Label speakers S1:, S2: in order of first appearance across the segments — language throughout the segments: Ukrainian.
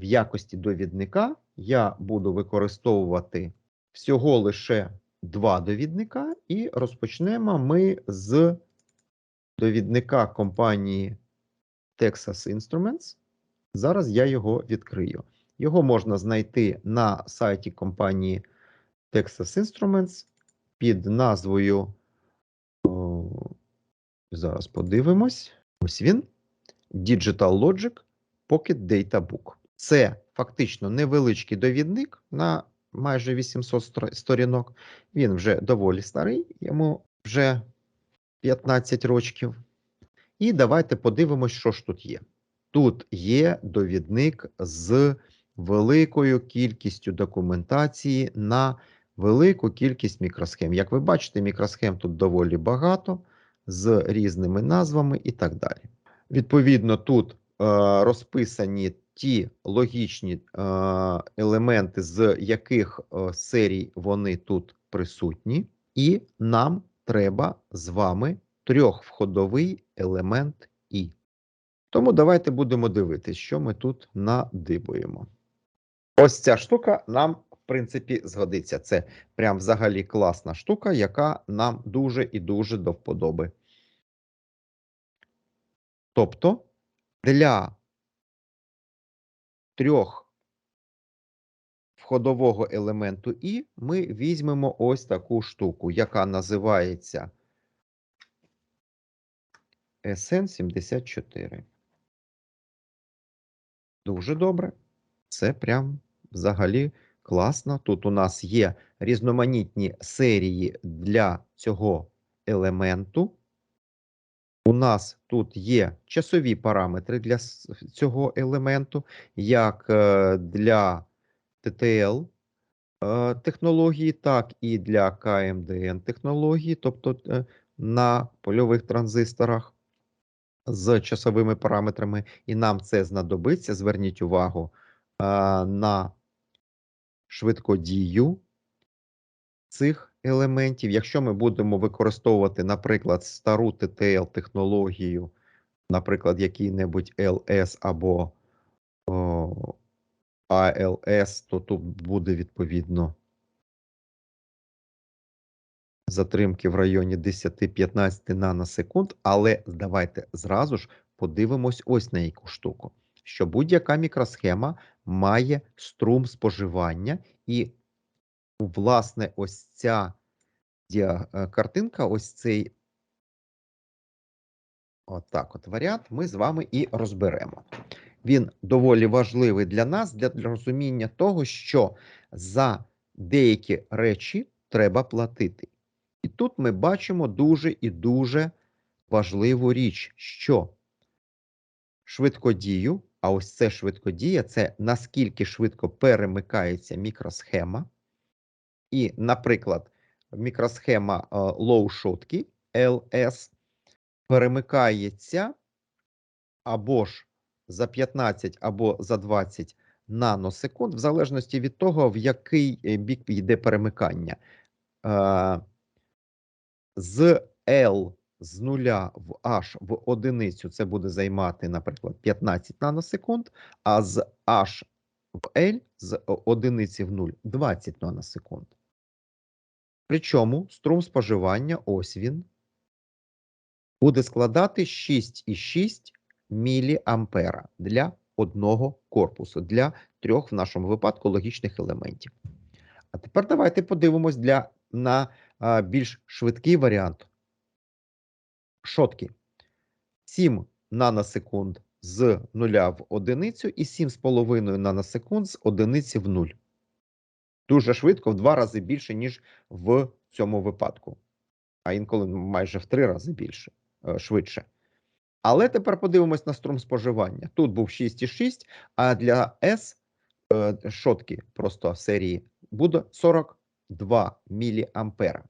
S1: в якості довідника я буду використовувати всього лише два довідника, і розпочнемо ми з довідника компанії Texas Instruments. Зараз я його відкрию. Його можна знайти на сайті компанії Texas Instruments під назвою. Зараз подивимось. Ось він. Digital Logic Pocket Data Book. Це фактично невеличкий довідник на майже 800 сторінок. Він вже доволі старий, йому вже 15 років. І давайте подивимось, що ж тут є. Тут є довідник з великою кількістю документації на велику кількість мікросхем. Як ви бачите, мікросхем тут доволі багато з різними назвами і так далі. Відповідно, тут е, розписані ті логічні елементи, з яких е, серій вони тут присутні, і нам треба з вами трьохвходовий елемент І. Тому давайте будемо дивитись, що ми тут надибуємо. Ось ця штука нам, в принципі, згодиться. Це прям взагалі класна штука, яка нам дуже і дуже до вподоби. Тобто для трьох входового елементу І ми візьмемо ось таку штуку, яка називається SN74. Дуже добре. Це прям взагалі класно. Тут у нас є різноманітні серії для цього елементу. У нас тут є часові параметри для цього елементу, як е, для TTL е, технології, так і для KMDN технології, тобто е, на польових транзисторах з часовими параметрами, і нам це знадобиться. Зверніть увагу на швидкодію цих елементів. Якщо ми будемо використовувати, наприклад, стару TTL технологію, наприклад, який-небудь LS або о, ALS, то тут буде відповідно затримки в районі 10-15 наносекунд, але давайте зразу ж подивимось ось на яку штуку. Що будь-яка мікросхема має струм споживання, і власне ось ця е, картинка, ось цей отак от варіант ми з вами і розберемо. Він доволі важливий для нас, для розуміння того, що за деякі речі треба платити. І тут ми бачимо дуже і дуже важливу річ, що швидкодію, а ось це швидкодія, це наскільки швидко перемикається мікросхема. І, наприклад, мікросхема е, low-shotки LS перемикається або ж за 15, або за 20 наносекунд, в залежності від того, в який е, бік йде перемикання. Е, З L з нуля в H в одиницю це буде займати, наприклад, 15 наносекунд, а з H в L з одиниці в 0 20 наносекунд. Причому струм споживання, ось він, буде складати 6,6 міліампера для одного корпусу, для трьох в нашому випадку логічних елементів. А тепер давайте подивимось для, на а, більш швидкий варіант. Шотки. 7 наносекунд з нуля в одиницю і 7,5 наносекунд з одиниці в нуль. Дуже швидко, в два рази більше, ніж в цьому випадку. А інколи майже в три рази більше, е, швидше. Але тепер подивимось на струм споживання. Тут був 6,6, а для S е, шотки просто серії буде 42 міліампера.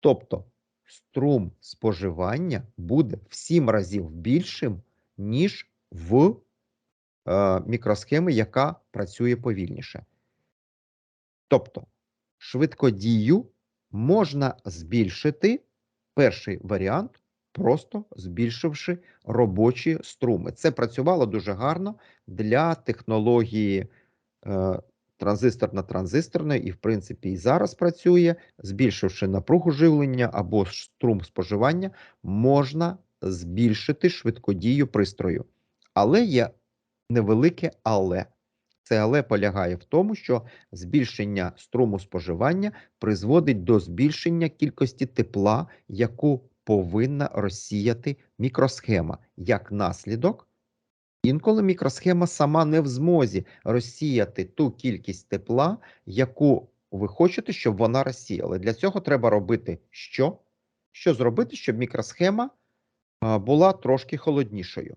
S1: Тобто струм споживання буде в 7 разів більшим, ніж в е, мікросхеми, яка працює повільніше. Тобто швидкодію можна збільшити перший варіант просто збільшивши робочі струми. Це працювало дуже гарно для технології е, транзисторно-транзисторної, і, в принципі, і зараз працює, збільшивши напругу живлення або струм споживання, можна збільшити швидкодію пристрою. Але є невелике але. Це але полягає в тому, що збільшення струму споживання призводить до збільшення кількості тепла, яку повинна розсіяти мікросхема. Як наслідок, інколи мікросхема сама не в змозі розсіяти ту кількість тепла, яку ви хочете, щоб вона розсіяла. Для цього треба робити що? Що зробити, щоб мікросхема була трошки холоднішою?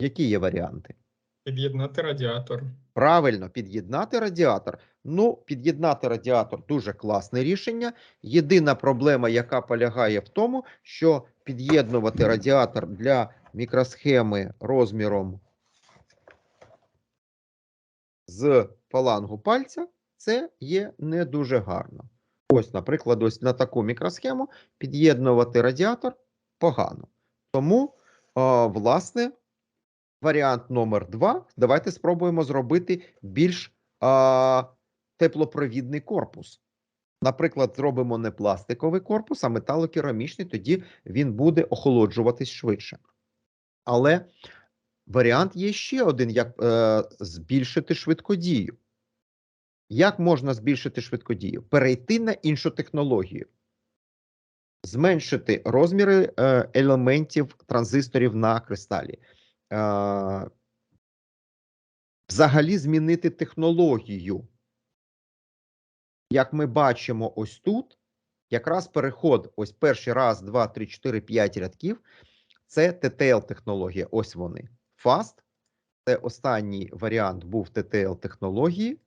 S1: Які є варіанти?
S2: Під'єднати радіатор.
S1: Правильно, під'єднати радіатор. Ну, під'єднати радіатор дуже класне рішення. Єдина проблема, яка полягає в тому, що під'єднувати радіатор для мікросхеми розміром з фалангу пальця, це є не дуже гарно. Ось, наприклад, ось на таку мікросхему під'єднувати радіатор погано. Тому, а, власне, варіант номер два. Давайте спробуємо зробити більш а, теплопровідний корпус. Наприклад, зробимо не пластиковий корпус, а металокерамічний, тоді він буде охолоджуватись швидше. Але варіант є ще один: як е, збільшити швидкодію. Як можна збільшити швидкодію? Перейти на іншу технологію, зменшити розміри е, елементів транзисторів на кристалі. Е, взагалі змінити технологію. Як ми бачимо ось тут, якраз переход, ось перший раз, два, три, чотири, п'ять рядків, це TTL-технологія. Ось вони. Fast. Це останній варіант був TTL-технології.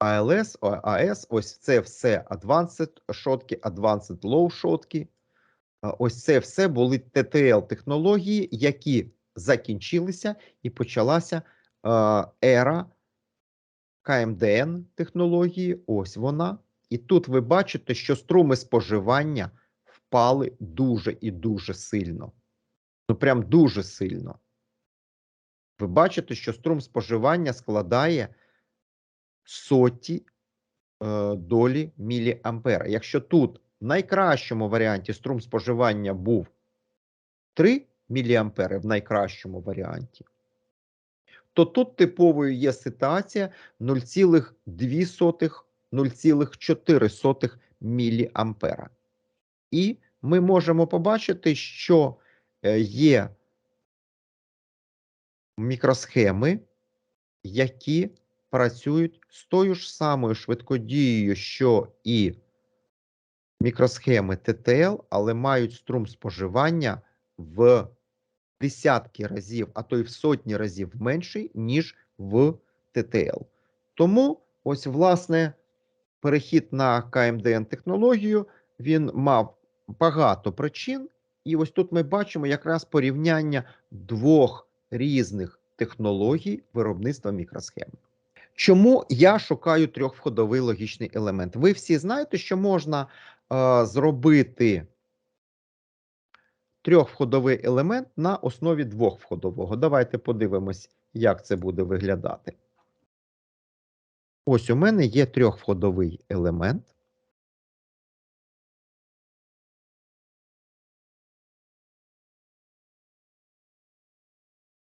S1: ALS, о, AS, ось це все Advanced шотки, Advanced Low шотки. Ось це все були TTL-технології, які закінчилися і почалася ера КМДН технології. Ось вона. І тут ви бачите, що струми споживання впали дуже і дуже сильно. Ну, прям дуже сильно. Ви бачите, що струм споживання складає соті е, долі міліампера. Якщо тут найкращому варіанті струм споживання був 3 міліампери в найкращому варіанті, то тут типовою є ситуація 0,2-0,4 міліампера. І ми можемо побачити, що е, є мікросхеми, які працюють з тою ж самою швидкодією, що і мікросхеми TTL, але мають струм споживання в десятки разів, а то й в сотні разів менший, ніж в TTL. Тому ось, власне, перехід на КМДН технологію він мав багато причин. І ось тут ми бачимо якраз порівняння двох різних технологій виробництва мікросхем. Чому я шукаю трьохвходовий логічний елемент? Ви всі знаєте, що можна зробити трьохвходовий елемент на основі двохвходового. Давайте подивимось, як це буде виглядати. Ось у мене є трьохвходовий елемент.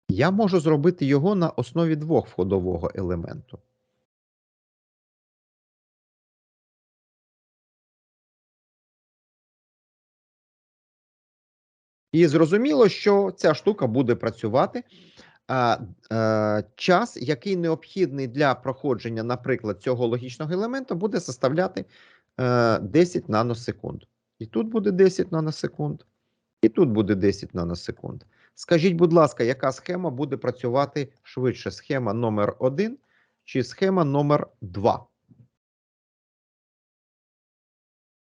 S1: Я можу зробити його на основі двохвходового елементу. І зрозуміло, що ця штука буде працювати. А, а, час, який необхідний для проходження, наприклад, цього логічного елементу, буде составляти а, 10 наносекунд. І тут буде 10 наносекунд, і тут буде 10 наносекунд. Скажіть, будь ласка, яка схема буде працювати швидше? Схема номер 1 чи схема номер 2?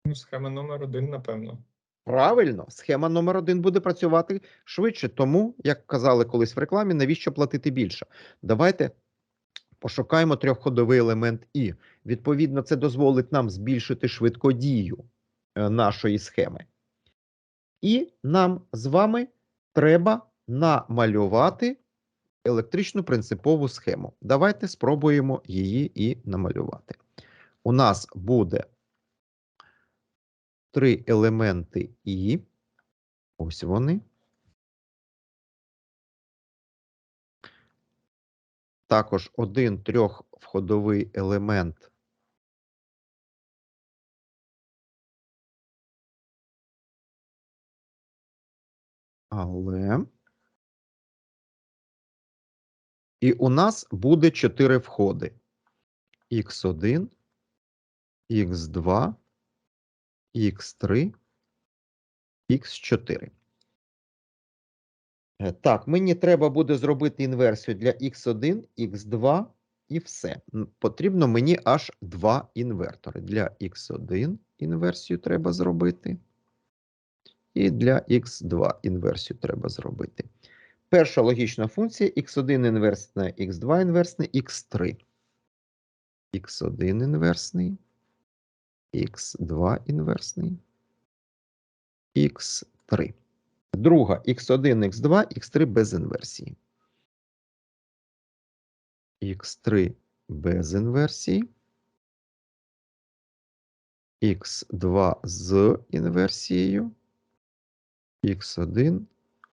S2: Ну, схема номер один, напевно.
S1: Правильно, схема номер 1 буде працювати швидше. Тому, як казали колись в рекламі, навіщо платити більше? Давайте пошукаємо трьохходовий елемент І. Відповідно, це дозволить нам збільшити швидкодію е, нашої схеми. І нам з вами треба намалювати електричну принципову схему. Давайте спробуємо її і намалювати. У нас буде три елементи І. Ось вони. Також один трьохвходовий елемент. Але. І у нас буде чотири входи. Х1, Х2, Х3, Х4. Е, Так, мені треба буде зробити інверсію для Х1, Х2 і все. Потрібно мені аж два інвертори. Для Х1 інверсію треба зробити. І для Х2 інверсію треба зробити. Перша логічна функція x1 інверсне, x2 інверсне, x3. x1 інверсний, x2 інверсний, x3. Друга x1, x2, x3 без інверсії. x3 без інверсії. x2 з інверсією. x1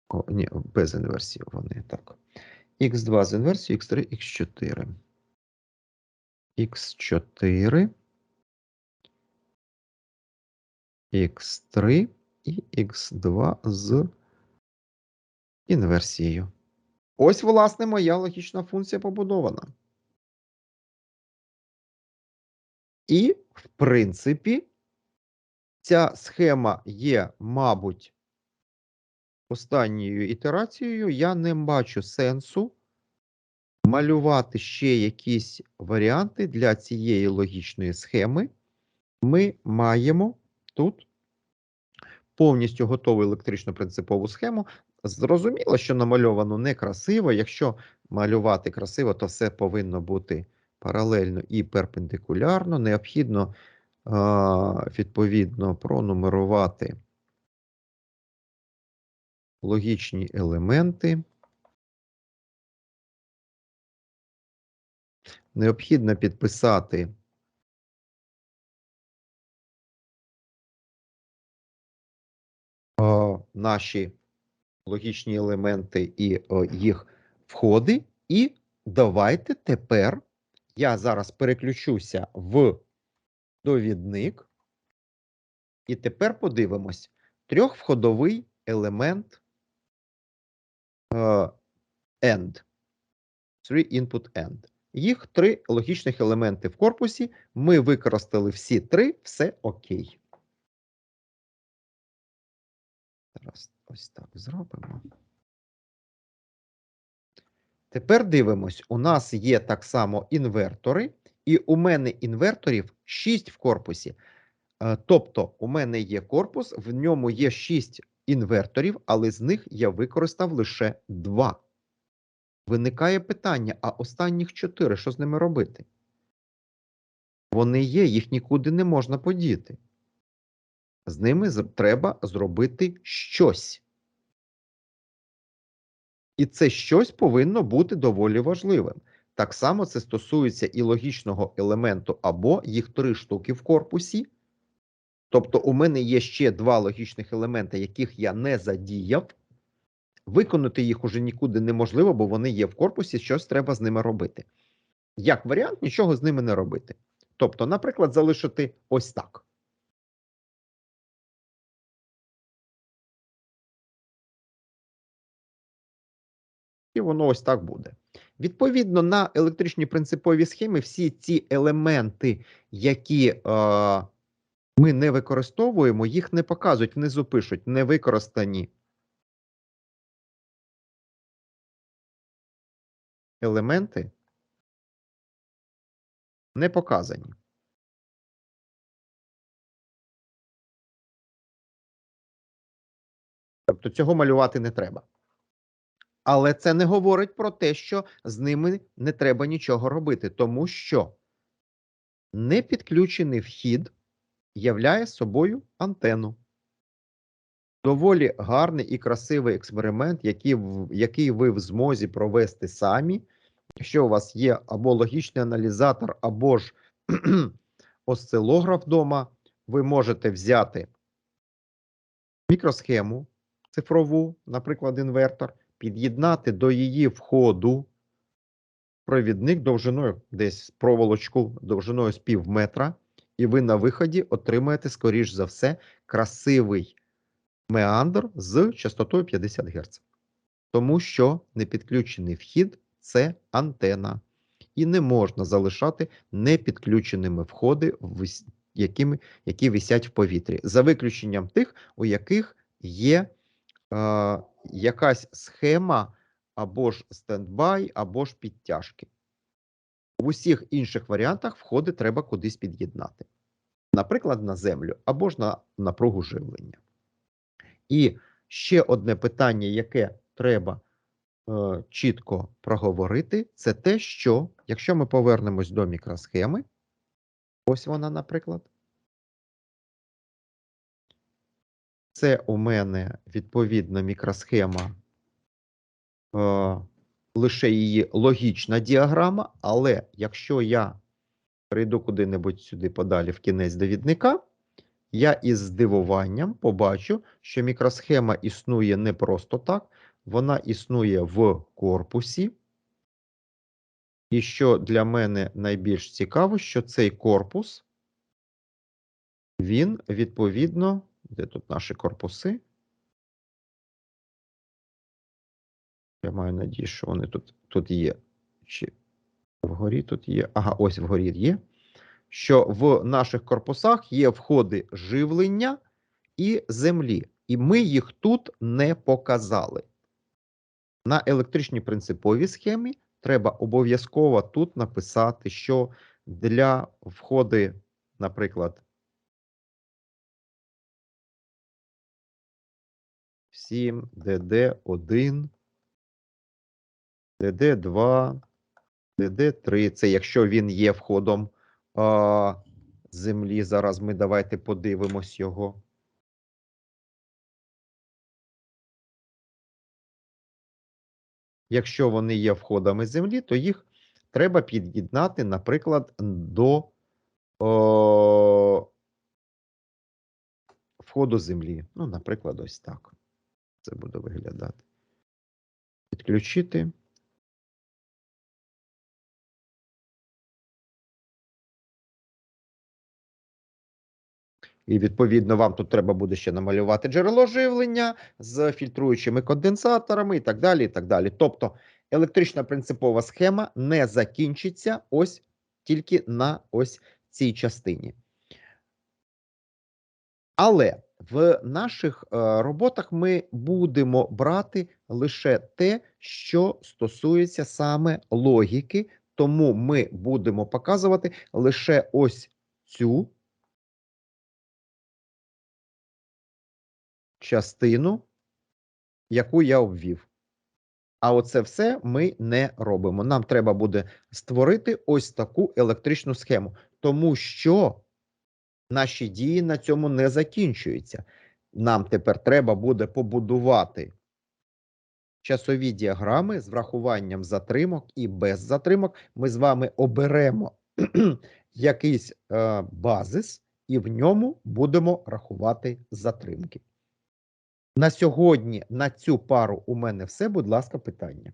S1: о, ні, без інверсії вони так. Х2 з інверсією, Х3, Х4. Х4, Х3 і Х2 з інверсією. Ось, власне, моя логічна функція побудована. І, в принципі, ця схема є, мабуть, останньою ітерацією я не бачу сенсу малювати ще якісь варіанти для цієї логічної схеми. Ми маємо тут повністю готову електрично принципову схему. Зрозуміло, що намальовано некрасиво. Якщо малювати красиво, то все повинно бути паралельно і перпендикулярно. Необхідно відповідно пронумерувати логічні елементи. Необхідно підписати наші логічні елементи і о, їх входи. І давайте тепер я зараз переключуся в довідник. І тепер подивимось трьохвходовий елемент е, AND. Three input AND. Їх три логічних елементи в корпусі. Ми використали всі три, все окей. Зараз ось так зробимо. Тепер дивимось, у нас є так само інвертори, і у мене інверторів 6 в корпусі. Е, Тобто, у мене є корпус, в ньому є 6 інверторів, але з них я використав лише 2. Виникає питання: а останніх 4, що з ними робити? Вони є, їх нікуди не можна подіти. З ними треба зробити щось. І це щось повинно бути доволі важливим. Так само це стосується і логічного елементу або їх три штуки в корпусі. Тобто, у мене є ще два логічних елемента, яких я не задіяв. Виконати їх уже нікуди неможливо, бо вони є в корпусі, щось треба з ними робити. Як варіант, нічого з ними не робити. Тобто, наприклад, залишити ось так. І воно ось так буде. Відповідно, на електричній принциповій схемі всі ці елементи, які е, ми не використовуємо, їх не показують, внизу пишуть не використані елементи не показані. Тобто цього малювати не треба. Але це не говорить про те, що з ними не треба нічого робити, тому що непідключений вхід являє собою антенну. Доволі гарний і красивий експеримент, який, який ви в змозі провести самі. Якщо у вас є або логічний аналізатор, або ж осцилограф вдома, ви можете взяти мікросхему цифрову, наприклад, інвертор, під'єднати до її входу провідник довжиною десь проволочку довжиною з пів метра, і ви на виході отримаєте, скоріш за все, красивий меандр з частотою 50 Гц. Тому що непідключений вхід це антена. І не можна залишати непідключеними входи, якими, які висять в повітрі, за виключенням тих, у яких є е, якась схема або ж стендбай, або ж підтяжки. В усіх інших варіантах входи треба кудись під'єднати. Наприклад, на землю або ж на напругу живлення. І ще одне питання, яке треба е, чітко проговорити, це те, що якщо ми повернемось до мікросхеми, ось вона, наприклад. Це у мене відповідна мікросхема, е, лише її логічна діаграма, але якщо я прийду куди-небудь сюди подалі в кінець довідника, я із здивуванням побачу, що мікросхема існує не просто так, вона існує в корпусі. І що для мене найбільш цікаво, що цей корпус, він відповідно, де тут наші корпуси? Я маю надію, що вони тут, тут є. Чи вгорі тут є? Ага, ось вгорі є. Що в наших корпусах є входи живлення і землі. І ми їх тут не показали. На електричній принциповій схемі треба обов'язково тут написати, що для входи, наприклад, 7, ДД1, ДД2, ДД3. Це якщо він є входом а, землі. Зараз ми давайте подивимось його. Якщо вони є входами землі, то їх треба під'єднати, наприклад, до о, входу землі. Ну, наприклад, ось так. Це буде виглядати. Підключити. І відповідно вам тут треба буде ще намалювати джерело живлення з фільтруючими конденсаторами і так далі. і так далі. Тобто електрична принципова схема не закінчиться ось тільки на ось цій частині. Але в наших е, роботах ми будемо брати лише те, що стосується саме логіки, тому ми будемо показувати лише ось цю частину, яку я обвів. А оце все ми не робимо. Нам треба буде створити ось таку електричну схему, тому що наші дії на цьому не закінчуються. Нам тепер треба буде побудувати часові діаграми з врахуванням затримок і без затримок. Ми з вами оберемо якийсь е, базис, і в ньому будемо рахувати затримки. На сьогодні на цю пару у мене все. Будь ласка, питання.